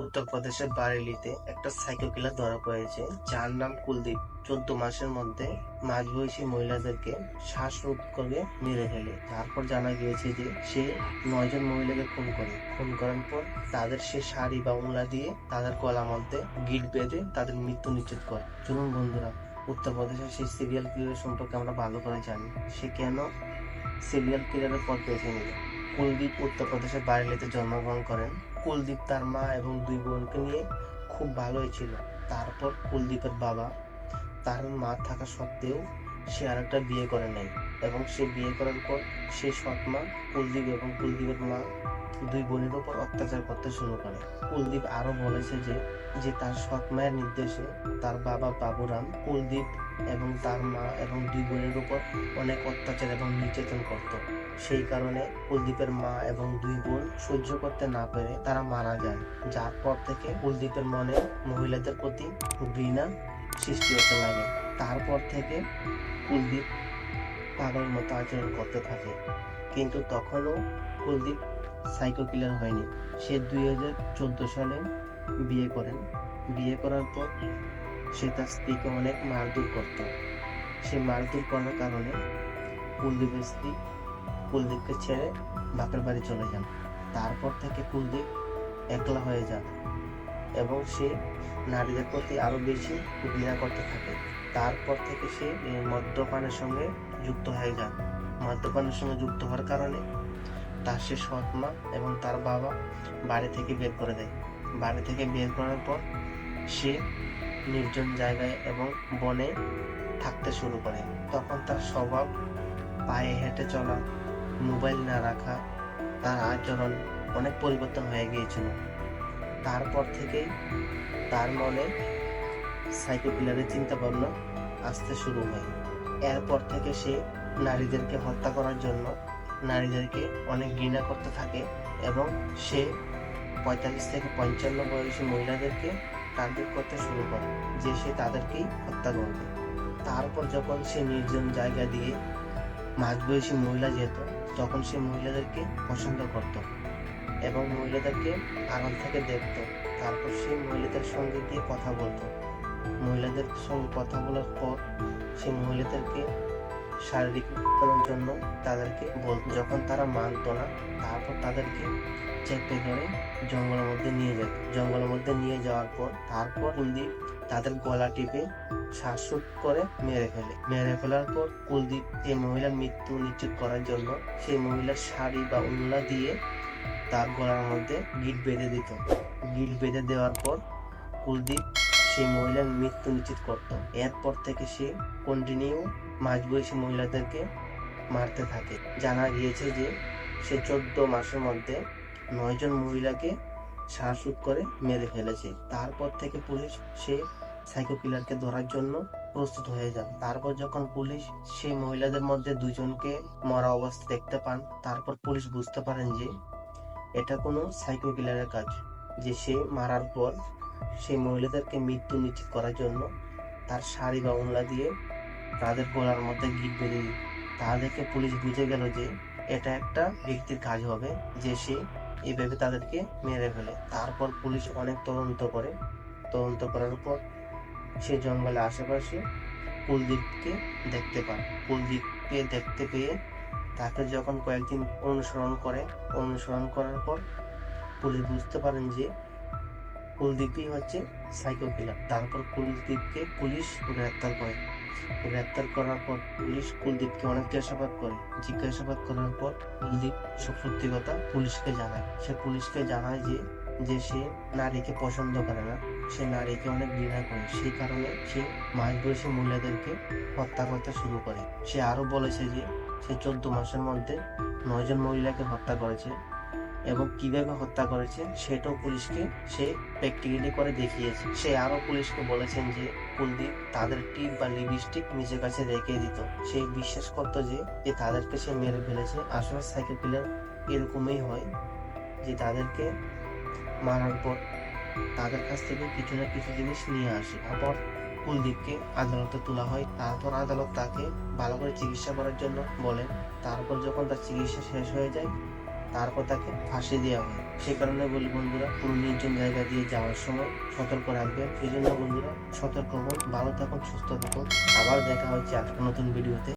উত্তরপ্রদেশের বারেলিতে একটা সাইকো কিলার ধরা পড়েছে, যার নাম কুলদীপ। চোদ্দ মাসের মধ্যে মাঝবয়সী মহিলাদেরকে শ্বাসরোধ করে মেরে ফেলে। তারপর জানা গিয়েছে যে সে নয়জন মহিলাকে খুন করে। খুন করার পর তাদের সে শাড়ি বা উংলা দিয়ে তাদের গলার মধ্যে গিট বেঁধে তাদের মৃত্যু নিশ্চিত করে। চলুন বন্ধুরা উত্তরপ্রদেশের সেই সিরিয়াল কিলার সম্পর্কে আমরা ভালো করে জানি। সে কেন সিরিয়াল কিলারের পথ বেছে নিল? কুলদীপ উত্তরপ্রদেশের বারেলিতে জন্মগ্রহণ করেন। কুলদীপ তার মা এবং দুই বোনকে নিয়ে খুব ভালোই ছিল। তারপর কুলদীপের বাবা তার মা থাকা সত্ত্বেও সে আর একটা বিয়ে করে নেয়। এবং সে বিয়ে করার পর সে সৎ মা কুলদীপ এবং কুলদীপের মা দুই বোনের উপর অত্যাচার করতে শুরু করে। কুলদীপ আরও বলেছে যে যে তার সৎ মায়ের নির্দেশে তার বাবা বাবুরাম কুলদীপ এবং তার মা এবং দুই বোনের উপর অনেক অত্যাচার এবং নির্যাতন করত। সেই কারণে কুলদীপের মা এবং দুই বোন সহ্য করতে না পেরে তারা মারা যায়। যার পর থেকে কুলদীপের মনে মহিলাদের প্রতি ঘৃণা সৃষ্টি হতে লাগে। তারপর থেকে কুলদীপ পাগল মতো আচরণ করতে থাকে। কিন্তু তখনও কুলদীপ সাইকো কিলার হয়নি। সে দুই হাজার চোদ্দ সালে বিয়ে করেন। বিয়ে করার পর সে তার স্ত্রীকে অনেক মারধর করত। সে মারধর করার কারণে কুলদীপের স্ত্রী কুলদীপকে ছেড়ে বাপের বাড়ি চলে যান। তারপর থেকে কুলদীপ একলা হয়ে যান এবং সে নারীদের প্রতি আরও বেশি ঘৃণা করতে থাকে। তারপর থেকে সে মদ্যপানের সঙ্গে যুক্ত হয়ে যান মদ্যপানের সঙ্গে যুক্ত হওয়ার কারণে তার সে সৎ মা এবং তার বাবা বাড়ি থেকে বের করে দেয়। বাড়ি থেকে বের করার পর সে নির্জন জায়গায় এবং বনে থাকতে শুরু করে। তখন তার স্বভাব, পায়ে হেঁটে চলা, মোবাইল না রাখা, তার আচরণ অনেক পরিবর্তন হয়ে গিয়েছিল। তারপর থেকেই তার মনে সাইকো চিন্তা ভাবনা আসতে শুরু হয়। এরপর থেকে সে নারীদেরকে হত্যা করার জন্য নারীদেরকে অনেক ঘৃণা করতে থাকে এবং সে পঁয়তাল্লিশ থেকে পঞ্চান্ন বয়সী মহিলাদেরকে টার্গেট করতে শুরু করে, যে সে তাদেরকেই হত্যা করবে। তারপর যখন সে নির্জন জায়গা দিয়ে মাঝবয়সী মহিলা যেত, তখন সে মহিলাদেরকে পছন্দ করত এবং মহিলাদেরকে আড়াল থেকে দেখত। তারপর সে মহিলাদের সঙ্গে গিয়ে কথা বলতো। মহিলাদের সঙ্গে কথা বলার পর সেই মহিলাদেরকে শারীরিক করার জন্য তাদেরকে বলত যখন তারা মানত না, তারপর তাদেরকে চেপে ধরে জঙ্গলের মধ্যে নিয়ে যেত জঙ্গলের মধ্যে নিয়ে যাওয়ার পর তারপর কুলদীপ তাদের গলা টিপে শ্বাসরোধ করে মেরে ফেলে। মেরে ফেলার পর কুলদীপ এই মহিলার মৃত্যু নিশ্চিত করার জন্য সেই মহিলার শাড়ি বা উল্লা দিয়ে তার গলার মধ্যে গিট বেঁধে দিত। গিট বেঁধে দেওয়ার পর কুলদীপ সেই মহিলার মৃত্যু নিশ্চিত করত। এরপর থেকে সে কন্টিনিউ মাঝবয়সী মহিলাদেরকে মারতে থাকে। জানা গিয়েছে যে সে চোদ্দ মাসের মধ্যে নয়জন মহিলাকে শ্বাসরোধ করে মেরে ফেলেছে। তারপর থেকে পুলিশ সে সাইকো কিলারকে ধরার জন্য প্রস্তুত হয়ে যান তারপর যখন পুলিশ সেই মহিলাদের মধ্যে দুজনকে মরা অবস্থা দেখতে পান, তারপর পুলিশ বুঝতে পারেন যে এটা কোনো সাইকো কিলারের কাজ। যে সে মারার পর সেই মহিলাদেরকে মৃত্যু নিশ্চিত করার জন্য তার শাড়ি বা উংলা দিয়ে তাদের গলার মধ্যে গিট বেঁধে দিত তা দেখে পুলিশ বুঝে গেল যে এটা একটা ব্যক্তির কাজ হবে, যে সে এইভাবে তাদেরকে মেরে ফেলে। তারপর পুলিশ অনেক তদন্ত করে। তদন্ত করার পর সে জঙ্গলে আশেপাশে কুলদীপকে দেখতে পায়। কুলদীপকে দেখতে পেয়ে তাকে যখন কয়েকদিন অনুসরণ করে, অনুসরণ করার পর পুলিশ বুঝতে পারেন যে কুলদীপই হচ্ছে সাইকো কিলার তারপর কুলদীপকে পুলিশ গ্রেপ্তার করে। গ্রেপ্তার করার পর পুলিশ কুলদীপকে অনেক জিজ্ঞাসাবাদ করে। জিজ্ঞাসাবাদ করার পর কুলদীপ সত্যি কথা পুলিশকে জানায়। সে পুলিশকে জানায় যে যে সে নারীকে পছন্দ করে না। সে নারীকে অনেক ঘৃণা করে। সেই কারণে সে মাঝবয়সী মহিলাদেরকে হত্যা করতে শুরু করে। সে আরও বলেছে যে, সে চোদ্দ মাসের মধ্যে নয়জন মহিলাকে হত্যা করেছে। এবং কীভাবে হত্যা করেছে সেটাও পুলিশকে, সে প্র্যাকটিক্যালি করে দেখিয়েছে। সে আরও পুলিশকে বলেছেন যে, কুলদীপ, তাদের টিপ বা লিপস্টিক নিজের কাছে রেখে দিত। সে বিশ্বাস করতো যে যে তাদেরকে সে মেরে ফেলেছে। আসলে সাইকেল কিলার এরকমই হয় যে, তাদেরকে মারার পর তাদের কাছ থেকে কিছু না কিছু জিনিস নিয়ে আসে। তারপর কুলদীপকে আদালতে তোলা হয়। তারপর আদালত তাকে ভালো করে চিকিৎসা করার জন্য বলে তারপর যখন তার চিকিৎসা শেষ হয়ে যায় তারপর তাকে ফাঁসি দেওয়া হয়। সে কারণে বলি বন্ধুরা, কোনো নির্জন জায়গা দিয়ে যাওয়ার সময় সতর্ক রাখবেন। এই জন্য বন্ধুরা, সতর্ক হন, ভালো থাকুন, সুস্থ থাকুন। আবার দেখা হচ্ছে একটা নতুন ভিডিওতে